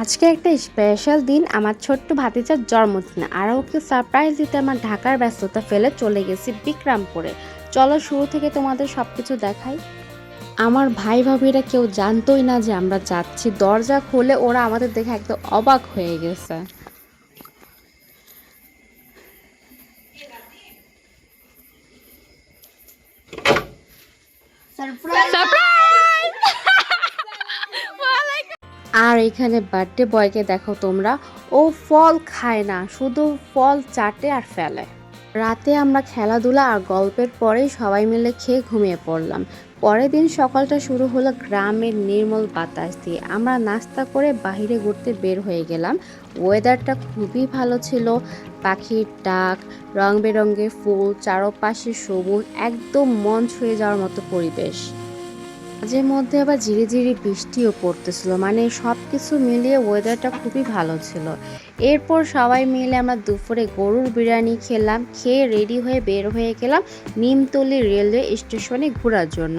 আজকে একটা স্পেশাল দিন, আমার ছোট্ট ভাতিজার জন্মদিন, আর ওকে সারপ্রাইজ দিতে আমার ঢাকার ব্যস্ততা ফেলে চলে গেছি বিক্রমপুরে। চলো শুরু থেকে তোমাদের সব কিছু দেখাই। আমার ভাই ভাবিরা কেউ জানতোই না যে আমরা যাচ্ছি। দরজা খুলে ওরা আমাদের দেখে একদম অবাক হয়ে গেছে। আর এখানে বার্থডে বয়কে দেখো তোমরা। ও ফল খায় না, শুধু ফল চাটে আর ফেলে। রাতে আমরা খেলাধুলা আর গল্পের পরেই সবাই মিলে খেয়ে ঘুমিয়ে পড়লাম। পরের দিন সকালটা শুরু হলো গ্রামের নির্মল বাতাস দিয়ে। আমরা নাস্তা করে বাইরে ঘুরতে বের হয়ে গেলাম। ওয়েদারটা খুবই ভালো ছিল। পাখির ডাক রং বেরঙের ফুল, চারপাশে সবুজ, একদম মন ছুঁয়ে যাওয়ার মতো পরিবেশ। মাঝে মধ্যে আবার ঝিরি ঝিরি বৃষ্টিও পড়তেছিল। মানে সব কিছু মিলিয়ে ওয়েদারটা খুবই ভালো ছিল। এরপর সবাই মিলে আমরা দুপুরে গরুর বিরিয়ানি খেলাম, খেয়ে রেডি হয়ে বের হয়ে গেলাম নিমতলি রেলওয়ে স্টেশনে ঘোরার জন্য।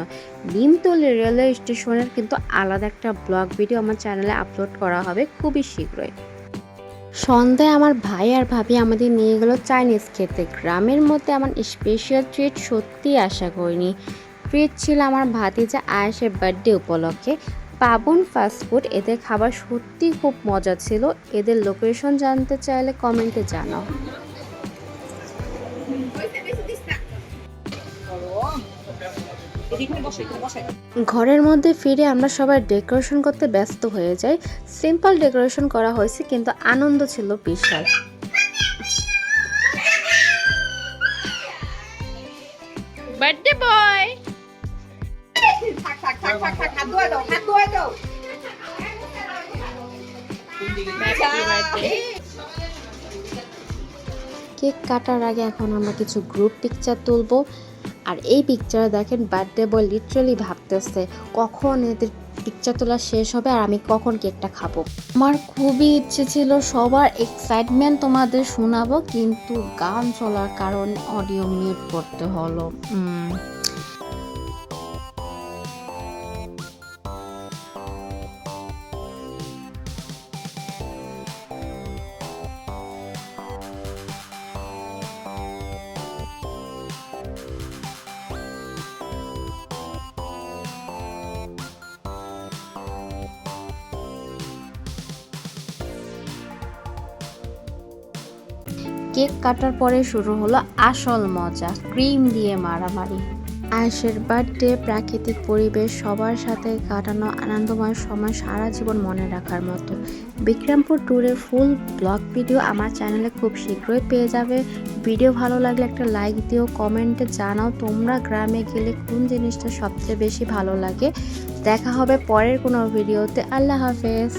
নিমতলি রেলওয়ে স্টেশনের কিন্তু আলাদা একটা ব্লগ ভিডিও আমার চ্যানেলে আপলোড করা হবে খুবই শীঘ্রই। সন্ধ্যায় আমার ভাই আর ভাবি আমাদের নিয়ে গেল চাইনিজ খেতে। গ্রামের মধ্যে আমার স্পেশাল ট্রিট সত্যি আশা করিনি। ট্রিট ছিল আমার ভাতিজা আয়েশের বার্থডে উপলক্ষে। পাবন ফাস্টফুড এদের খাবার সত্যি খুব মজা ছিল। এদের লোকেশন জানতে চাইলে কমেন্টে জানাও। ঘরের মধ্যে ফিরে আমরা সবাই ডেকোরেশন করতে ব্যস্ত হয়ে যাই। সিম্পল ডেকোরেশন করা হয়েছে, কিন্তু আনন্দ ছিল বিশাল। বার্থডে বয় কেক কাটার আগে এখন আমরা কিছু গ্রুপ পিকচার তুলবো। আর এই পিকচারে দেখেন বার্থডে বয় লিটারালি ভাবতেছে কখন এদের পিকচার তোলা শেষ হবে আর আমি কখন কেকটা খাব। আমার খুবই ইচ্ছে ছিল সবার এক্সাইটমেন্ট তোমাদের শোনাবো, কিন্তু গান চলার কারণে অডিও মিউট করতে হলো। কেক কাটার পরে শুরু হলো আসল মজা, ক্রিম দিয়ে মারামারি। আয়েশের বার্থডে প্রাকৃতিক পরিবেশ, সবার সাথে কাটানো আনন্দময় সময় সারা জীবন মনে রাখার মতো। বিক্রমপুর ট্যুরে ফুল ব্লগ ভিডিও আমার চ্যানেলে খুব শীঘ্রই পেয়ে যাবে। ভিডিও ভালো লাগলে একটা লাইক দিও, কমেন্টে জানাও তোমরা গ্রামে গেলে কোন জিনিসটা সবচেয়ে বেশি ভালো লাগে। দেখা হবে পরের কোনো ভিডিওতে। আল্লাহ হাফেজ।